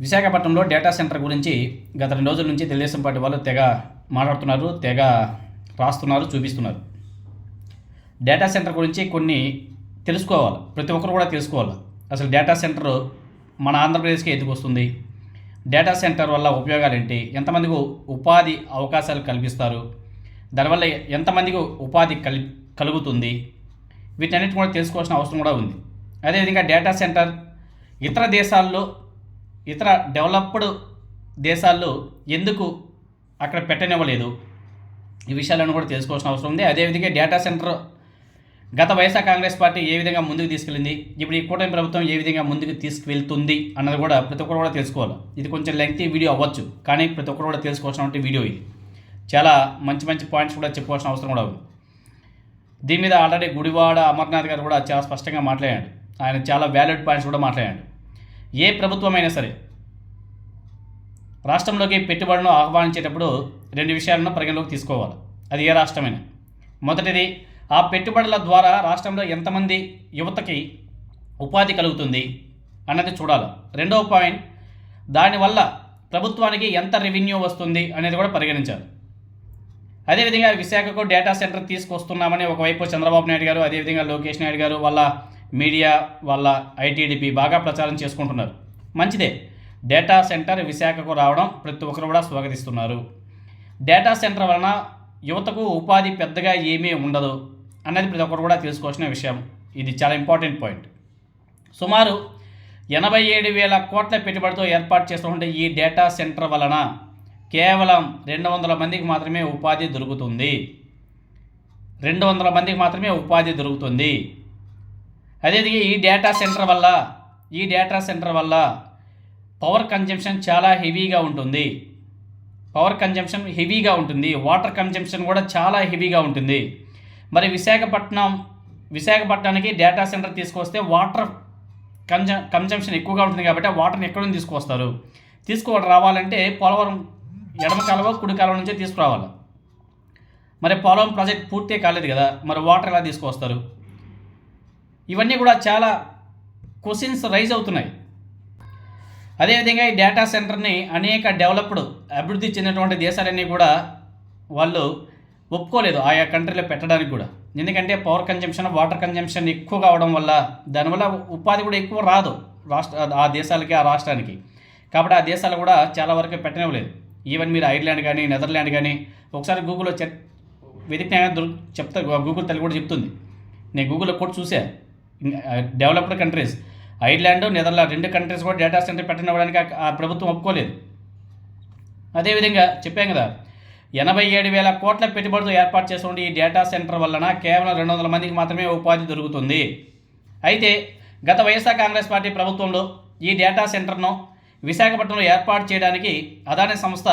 విశాఖపట్నంలో data centre గురించి గత రెండు రోజుల నుంచి తెలుగుదేశం పార్టీ వాళ్ళు తెగ మాట్లాడుతున్నారు తెగ రాస్తున్నారు చూపిస్తున్నారు. డేటా సెంటర్ గురించి కొన్ని తెలుసుకోవాలి. ప్రతి ఒక్కరు కూడా తెలుసుకోవాలి. అసలు డేటా సెంటర్ మన ఆంధ్రప్రదేశ్కి ఎందుకు వస్తుంది? డేటా సెంటర్ వల్ల ఉపయోగాలు ఏంటి ఎంతమందికి ఉపాధి అవకాశాలు కల్పిస్తారు? దానివల్ల ఎంతమందికి ఉపాధి కల్ కలుగుతుంది? వీటన్నిటి కూడా తెలుసుకోవాల్సిన అవసరం కూడా ఉంది. అదేవిధంగా డేటా సెంటర్ ఇతర దేశాల్లో ఇతర డెవలప్డ్ దేశాల్లో ఎందుకు అక్కడ పెట్టనివ్వలేదు? ఈ విషయాలను కూడా తెలుసుకోవాల్సిన అవసరం ఉంది. అదేవిధంగా డేటా సెంటర్ గత వైఎస్ఆర్ కాంగ్రెస్ పార్టీ ఏ విధంగా ముందుకు తీసుకెళ్ళింది? ఇప్పుడు ఈ కూటమి ప్రభుత్వం ఏ విధంగా ముందుకు తీసుకువెళ్తుంది అన్నది కూడా ప్రతి ఒక్కరు కూడా తెలుసుకోవాలి. ఇది కొంచెం లెంగ్తీ వీడియో అవ్వచ్చు కానీ ప్రతి ఒక్కరు కూడా తెలుసుకోవాల్సిన వీడియో ఇది. చాలా మంచి మంచి పాయింట్స్ కూడా చెప్పుకోవాల్సిన అవసరం కూడా ఉంది. దీని మీద ఆల్రెడీ గుడివాడ అమర్నాథ్ గారు కూడా చాలా స్పష్టంగా మాట్లాడాడు. ఆయన చాలా వ్యాలిడ్ పాయింట్స్ కూడా మాట్లాడాడు. ఏ ప్రభుత్వమైనా సరే రాష్ట్రంలోకి పెట్టుబడులను ఆహ్వానించేటప్పుడు రెండు విషయాలను పరిగణలోకి తీసుకోవాలి. అది ఏ రాష్ట్రమైనా. మొదటిది ఆ పెట్టుబడుల ద్వారా రాష్ట్రంలో ఎంతమంది యువతకి ఉపాధి కలుగుతుంది అన్నది చూడాలి. రెండవ పాయింట్ దానివల్ల ప్రభుత్వానికి ఎంత రెవెన్యూ వస్తుంది అనేది కూడా పరిగణించాలి. అదేవిధంగా విశాఖకు డేటా సెంటర్ తీసుకొస్తున్నామని ఒకవైపు చంద్రబాబు నాయుడు గారు అదేవిధంగా లోకేష్ నాయుడు గారు వాళ్ళ మీడియా వాళ్ళ ఐటీడీపీ బాగా ప్రచారం చేసుకుంటున్నారు. మంచిదే. డేటా సెంటర్ విశాఖకు రావడం ప్రతి ఒక్కరు కూడా స్వాగతిస్తున్నారు. డేటా సెంటర్ వలన యువతకు ఉపాధి పెద్దగా ఏమీ ఉండదు అన్నది ప్రతి ఒక్కరు కూడా తెలుసుకోవాల్సిన విషయం. ఇది చాలా ఇంపార్టెంట్ పాయింట్. సుమారు ఎనభై ఏడు వేల కోట్ల పెట్టుబడితో ఏర్పాటు చేస్తున్న ఈ డేటా సెంటర్ వలన కేవలం రెండు వందల మందికి మాత్రమే ఉపాధి దొరుకుతుంది. రెండు వందల మందికి మాత్రమే ఉపాధి దొరుకుతుంది. అదేవిధంగా ఈ డేటా సెంటర్ వల్ల ఈ డేటా సెంటర్ వల్ల పవర్ కన్జంప్షన్ చాలా హెవీగా ఉంటుంది. పవర్ కన్జంప్షన్ హెవీగా ఉంటుంది. వాటర్ కన్జంప్షన్ కూడా చాలా హెవీగా ఉంటుంది. మరి విశాఖపట్నం విశాఖపట్నానికి డేటా సెంటర్ తీసుకొస్తే వాటర్ కన్జ కన్జంప్షన్ ఎక్కువగా ఉంటుంది కాబట్టి ఆ వాటర్ని ఎక్కడ నుంచి తీసుకొస్తారు తీసుకోవడం రావాలంటే పోలవరం ఎడమ కాలువ కుడి కాలువ నుంచే తీసుకురావాలి. మరి పోలవరం ప్రాజెక్ట్ పూర్తి కాలేదు కదా మరి వాటర్ ఎలా తీసుకొస్తారు ఇవన్నీ కూడా చాలా క్వశ్చన్స్ రైజ్ అవుతున్నాయి. అదేవిధంగా ఈ డేటా సెంటర్ని అనేక డెవలప్డ్ అభివృద్ధి చెందినటువంటి దేశాలన్నీ కూడా వాళ్ళు ఒప్పుకోలేదు ఆయా కంట్రీలో పెట్టడానికి కూడా. ఎందుకంటే పవర్ కన్జంప్షన్ వాటర్ కన్జంప్షన్ ఎక్కువ కావడం వల్ల దానివల్ల ఉపాధి కూడా ఎక్కువ రాదు రాష్ట్ర ఆ దేశాలకి ఆ రాష్ట్రానికి. కాబట్టి ఆ దేశాలు కూడా చాలా వరకు పెట్టనివ్వలేదు. ఈవెన్ మీరు ఐర్లాండ్ కానీ నెదర్లాండ్ కానీ ఒకసారి గూగుల్లో చె వెతికినా దొరు చెప్తా గూగుల్ తల్లి కూడా చెప్తుంది. నేను గూగుల్లో కూడా చూశాను డెవలప్డ్ కంట్రీస్ ఐర్లాండ్ నెదర్లాండ్ రెండు కంట్రీస్ కూడా డేటా సెంటర్ పెట్టనివ్వడానికి ఆ- ఆ ప్రభుత్వం ఒప్పుకోలేదు. అదేవిధంగా చెప్పాం కదా ఎనభై ఏడు వేల కోట్ల పెట్టుబడులు ఏర్పాటు చేసిన ఈ డేటా సెంటర్ వలన కేవలం రెండు వందల మందికి మాత్రమే ఉపాధి దొరుకుతుంది. అయితే గత వైఎస్ఆర్ కాంగ్రెస్ పార్టీ ప్రభుత్వంలో ఈ డేటా సెంటర్ను విశాఖపట్నంలో ఏర్పాటు చేయడానికి అదాని సంస్థ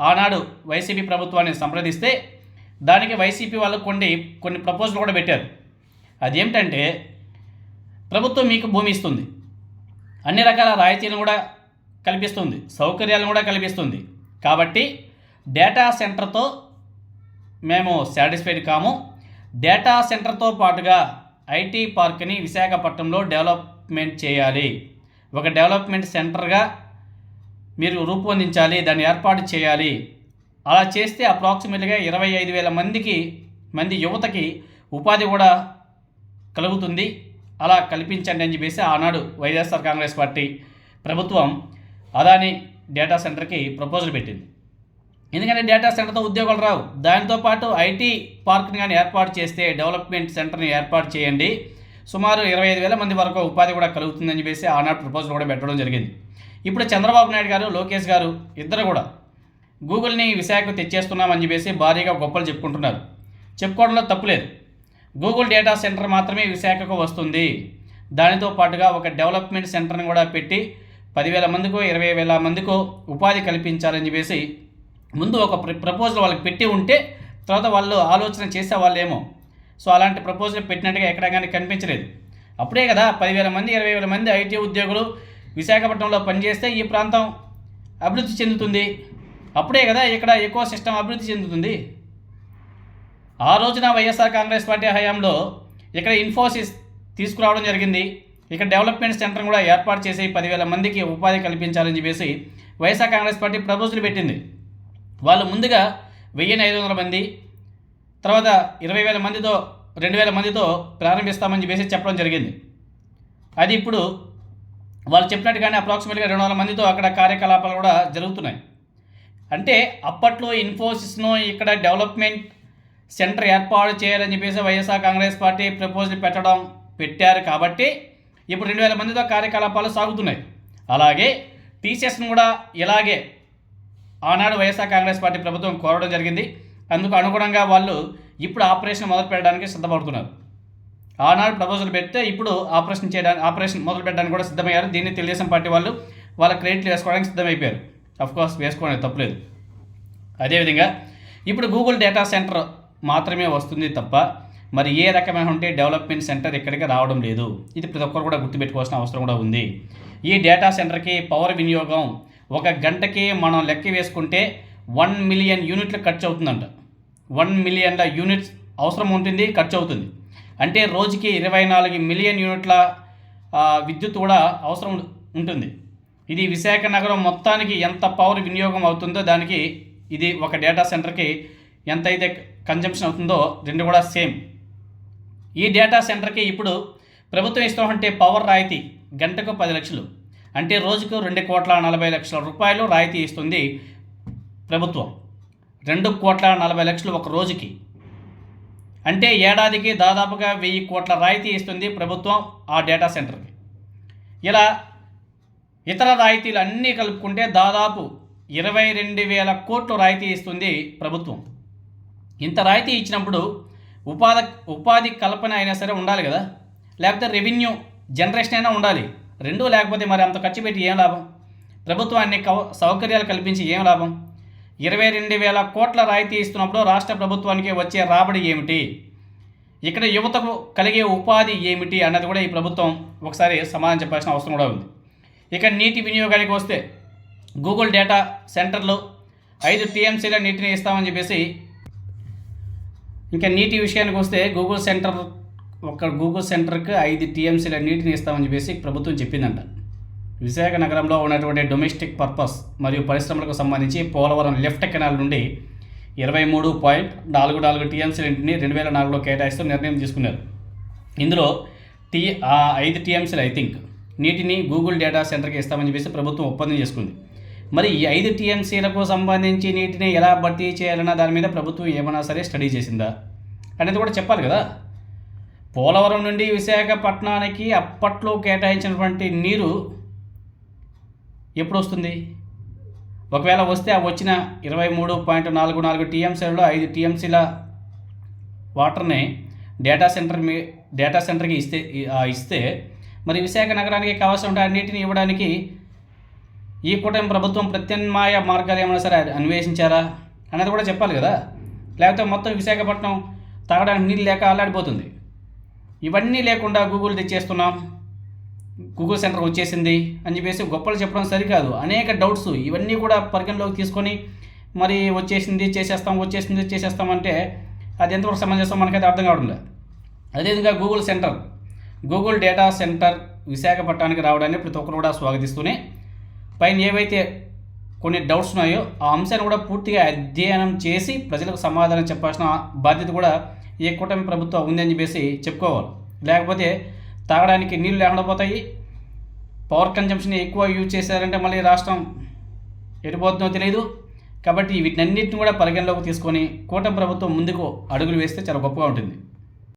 ఆనాడు వైసీపీ ప్రభుత్వాన్ని సంప్రదిస్తే దానికి వైసీపీ వాళ్ళు కొన్ని కొన్ని ప్రపోజల్ కూడా పెట్టారు. అదేమిటంటే ప్రభుత్వం మీకు భూమి ఇస్తుంది. అన్ని రకాల రాయితీలను కూడా కల్పిస్తుంది. సౌకర్యాలను కూడా కల్పిస్తుంది. కాబట్టి డేటా సెంటర్తో మేము సాటిస్ఫైడ్ కాము. డేటా సెంటర్తో పాటుగా ఐటీ పార్క్ని విశాఖపట్నంలో డెవలప్మెంట్ చేయాలి. ఒక డెవలప్మెంట్ సెంటర్గా మీరు రూపొందించాలి దాన్ని ఏర్పాటు చేయాలి. అలా చేస్తే అప్రాక్సిమేట్గా ఇరవై ఐదు వేల మందికి మంది యువతకి ఉపాధి కూడా కలుగుతుంది. అలా కల్పించండి అని చెప్పేసి ఆనాడు వైఎస్ఆర్ కాంగ్రెస్ పార్టీ ప్రభుత్వం అదాని డేటా సెంటర్కి ప్రపోజల్ పెట్టింది. ఎందుకంటే డేటా సెంటర్తో ఉద్యోగాలు రావు. దానితో పాటు ఐటీ పార్క్ని కానీ ఏర్పాటు చేస్తే డెవలప్మెంట్ సెంటర్ని ఏర్పాటు చేయండి. సుమారు ఇరవై ఐదు వేల మంది వరకు ఉపాధి కూడా కలుగుతుందని చెప్పేసి ఆనాడు ప్రపోజల్ కూడా పెట్టడం జరిగింది. ఇప్పుడు చంద్రబాబు నాయుడు గారు లోకేష్ గారు ఇద్దరు కూడా గూగుల్ని విశాఖకు తెచ్చేస్తున్నామని చెప్పేసి భారీగా గొప్పలు చెప్పుకుంటున్నారు. చెప్పుకోవడంలో తప్పులేదు గూగుల్ డేటా సెంటర్ మాత్రమే విశాఖకు వస్తుంది. దానితో పాటుగా ఒక డెవలప్మెంట్ సెంటర్ని కూడా పెట్టి పదివేల మందికో ఇరవై వేల మందికో ఉపాధి కల్పించాలని చెప్పేసి ముందు ఒక ప్ర- ప్రపోజల్ వాళ్ళకి పెట్టి ఉంటే తర్వాత వాళ్ళు ఆలోచన చేసే వాళ్ళేమో సో అలాంటి ప్రపోజల్ పెట్టినట్టుగా ఎక్కడ కానీ కనిపించలేదు. అప్పుడే కదా పదివేల మంది ఇరవై వేల మంది ఐటీ ఉద్యోగులు విశాఖపట్నంలో పనిచేస్తే ఈ ప్రాంతం అభివృద్ధి చెందుతుంది. అప్పుడే కదా ఇక్కడ ఎకో సిస్టమ్ అభివృద్ధి చెందుతుంది. ఆ రోజున వైఎస్ఆర్ కాంగ్రెస్ పార్టీ హయాంలో ఇక్కడ ఇన్ఫోసిస్ తీసుకురావడం జరిగింది. ఇక్కడ డెవలప్మెంట్ సెంటర్ కూడా ఏర్పాటు చేసి పదివేల మందికి ఉపాధి కల్పించాలని చెప్పేసి వైఎస్ఆర్ కాంగ్రెస్ పార్టీ ప్రపోజల్ పెట్టింది. వాళ్ళు ముందుగా వెయ్యిన్ని ఐదు వందల మంది తర్వాత ఇరవై వేల మందితో రెండు వేల మందితో ప్రారంభిస్తామని చెప్పేసి చెప్పడం జరిగింది. అది ఇప్పుడు వాళ్ళు చెప్పినట్టుగానే అప్రాక్సిమేట్గా రెండు వందల మందితో అక్కడ కార్యకలాపాలు కూడా జరుగుతున్నాయి. అంటే అప్పట్లో ఇన్ఫోసిస్ను ఇక్కడ డెవలప్మెంట్ సెంటర్ ఏర్పాటు చేయాలని చెప్పేసి వైఎస్ఆర్ కాంగ్రెస్ పార్టీ ప్రపోజల్ పెట్టడం పెట్టారు కాబట్టి ఇప్పుడు రెండు వేల మందితో కార్యకలాపాలు సాగుతున్నాయి. అలాగే టీసీఎస్ను కూడా ఇలాగే ఆనాడు వైఎస్ఆర్ కాంగ్రెస్ పార్టీ ప్రభుత్వం కోరడం జరిగింది. అందుకు అనుగుణంగా వాళ్ళు ఇప్పుడు ఆపరేషన్ మొదలు పెట్టడానికి సిద్ధపడుతున్నారు. ఆనాడు ప్రపోజల్ పెడితే ఇప్పుడు ఆపరేషన్ చేయడానికి ఆపరేషన్ మొదలు పెట్టడానికి కూడా సిద్ధమయ్యారు. దీన్ని తెలుగుదేశం పార్టీ వాళ్ళు వాళ్ళ క్రెడిట్లు వేసుకోవడానికి సిద్ధమైపోయారు. కోర్స్ వేసుకోవడానికి తప్పలేదు. అదేవిధంగా ఇప్పుడు గూగుల్ డేటా సెంటర్ మాత్రమే వస్తుంది తప్ప మరి ఏ రకమైన ఉంటే డెవలప్మెంట్ సెంటర్ ఇక్కడికి రావడం లేదు. ఇది ప్రతి ఒక్కరు కూడా గుర్తుపెట్టుకోవాల్సిన అవసరం కూడా ఉంది. ఈ డేటా సెంటర్కి పవర్ వినియోగం ఒక గంటకి మనం లెక్క వేసుకుంటే వన్ మిలియన్ యూనిట్లు ఖర్చు అవుతుందంట. వన్ మిలియన్ల యూనిట్స్ అవసరం ఉంటుంది ఖర్చు అవుతుంది. అంటే రోజుకి ఇరవై నాలుగు మిలియన్ యూనిట్ల విద్యుత్ కూడా అవసరం ఉంటుంది. ఇది విశాఖ నగరం మొత్తానికి ఎంత పవర్ వినియోగం అవుతుందో దానికి ఇది ఒక డేటా సెంటర్కి ఎంతైతే కన్జంప్షన్ అవుతుందో రెండు కూడా సేమ్ ఈ డేటా సెంటర్కి ఇప్పుడు ప్రభుత్వం ఇస్తామంటే పవర్ రాయితీ గంటకు పది లక్షలు. అంటే రోజుకు రెండు కోట్ల నలభై లక్షల రూపాయలు రాయితీ ఇస్తుంది ప్రభుత్వం. రెండు కోట్ల నలభై లక్షలు ఒక రోజుకి. అంటే ఏడాదికి దాదాపుగా వెయ్యి కోట్ల రాయితీ ఇస్తుంది ప్రభుత్వం ఆ డేటా సెంటర్కి ఇలా ఇతర రాయితీలు అన్నీ కలుపుకుంటే దాదాపు ఇరవై రెండు వేల కోట్లు రాయితీ ఇస్తుంది ప్రభుత్వం. ఇంత రాయితీ ఇచ్చినప్పుడు ఉపాధి ఉపాధి కల్పన అయినా సరే ఉండాలి కదా. లేకపోతే రెవెన్యూ జనరేషన్ అయినా ఉండాలి. రెండూ లేకపోతే మరి అంత ఖర్చు పెట్టి ఏం లాభం? ప్రభుత్వాన్ని కవ సౌకర్యాలు కల్పించి ఏం లాభం? ఇరవై రెండు వేల కోట్ల రాయితీ ఇస్తున్నప్పుడు రాష్ట్ర ప్రభుత్వానికి వచ్చే రాబడి ఏమిటి? ఇక్కడ యువతకు కలిగే ఉపాధి ఏమిటి అన్నది కూడా ఈ ప్రభుత్వం ఒకసారి సమాధానం చెప్పాల్సిన అవసరం కూడా ఉంది. ఇక నీటి వినియోగానికి వస్తే గూగుల్ డేటా సెంటర్లో ఐదు టీఎంసీల నీటిని ఇస్తామని చెప్పేసి ఇంకా నీటి విషయానికి వస్తే గూగుల్ సెంటర్ ఒక గూగుల్ సెంటర్కి ఐదు టీఎంసీల నీటిని ఇస్తామని చెప్పేసి ప్రభుత్వం చెప్పిందంట. విశాఖ నగరంలో ఉన్నటువంటి డొమెస్టిక్ పర్పస్ మరియు పరిశ్రమలకు సంబంధించి పోలవరం లెఫ్ట్ కెనాల్ నుండి ఇరవై మూడు పాయింట్ నాలుగు నాలుగు టీఎంసీల నీటిని రెండు వేల నాలుగులో కేటాయిస్తూ నిర్ణయం తీసుకున్నారు. ఇందులో టీ ఆ ఐదు టీఎంసీలు ఐ థింక్ నీటిని గూగుల్ డేటా సెంటర్కి ఇస్తామని చెప్పేసి ప్రభుత్వం ఒప్పందం చేసుకుంది. మరి ఈ ఐదు టీఎంసీలకు సంబంధించి నీటిని ఎలా భర్తీ చేయాలన్న దాని మీద ప్రభుత్వం ఏమైనా సరే స్టడీ చేసిందా? అనేది కూడా చెప్పాలి కదా. పోలవరం నుండి విశాఖపట్నానికి అప్పట్లో కేటాయించినటువంటి నీరు ఎప్పుడు వస్తుంది? ఒకవేళ వస్తే ఆ వచ్చిన ఇరవై మూడు పాయింట్ నాలుగు నాలుగు టీఎంసీలలో ఐదు టీఎంసీల వాటర్ని డేటా సెంటర్ మీ డేటా సెంటర్కి ఇస్తే ఇస్తే మరి విశాఖ నగరానికి కావాల్సిన అన్నిటిని ఇవ్వడానికి ఈ కూటమి ప్రభుత్వం ప్రత్యామ్నాయ మార్గాలు ఏమైనా సరే అన్వేషించారా? అనేది కూడా చెప్పాలి కదా. లేకపోతే మొత్తం విశాఖపట్నం తాగడానికి నీళ్ళు లేక అల్లాడిపోతుంది. ఇవన్నీ లేకుండా గూగుల్ తెచ్చేస్తున్నాం. గూగుల్ సెంటర్ వచ్చేసింది అని చెప్పేసి గొప్పలు చెప్పడం సరికాదు. అనేక డౌట్స్ ఇవన్నీ కూడా పరిగణలోకి తీసుకొని మరి వచ్చేసింది చేసేస్తాం వచ్చేసింది చేసేస్తాం అంటే అది ఎంతవరకు సమంజసం మనకైతే అర్థం కావడం లేదు. అదేవిధంగా Google centre Google data centre విశాఖపట్నానికి రావడాన్ని ప్రతి ఒక్కరు కూడా స్వాగతిస్తూనే పైన ఏవైతే కొన్ని డౌట్స్ ఉన్నాయో ఆ అంశాన్ని కూడా పూర్తిగా అధ్యయనం చేసి ప్రజలకు సమాధానం చెప్పాల్సిన బాధ్యత కూడా ఈ కూటమి ప్రభుత్వం ఉందని చెప్పేసి చెప్పుకోవాలి. లేకపోతే తాగడానికి నీళ్ళు లేకుండా పోతాయి. పవర్ కన్జంప్షన్ ఎక్కువ యూజ్ చేశారంటే మళ్ళీ రాష్ట్రం ఎటుపోతుందో తెలియదు కాబట్టి వీటన్నిటిని కూడా పరిగణలోకి తీసుకొని కూటమి ప్రభుత్వం ముందుకు అడుగులు వేస్తే చాలా గొప్పగా ఉంటుంది.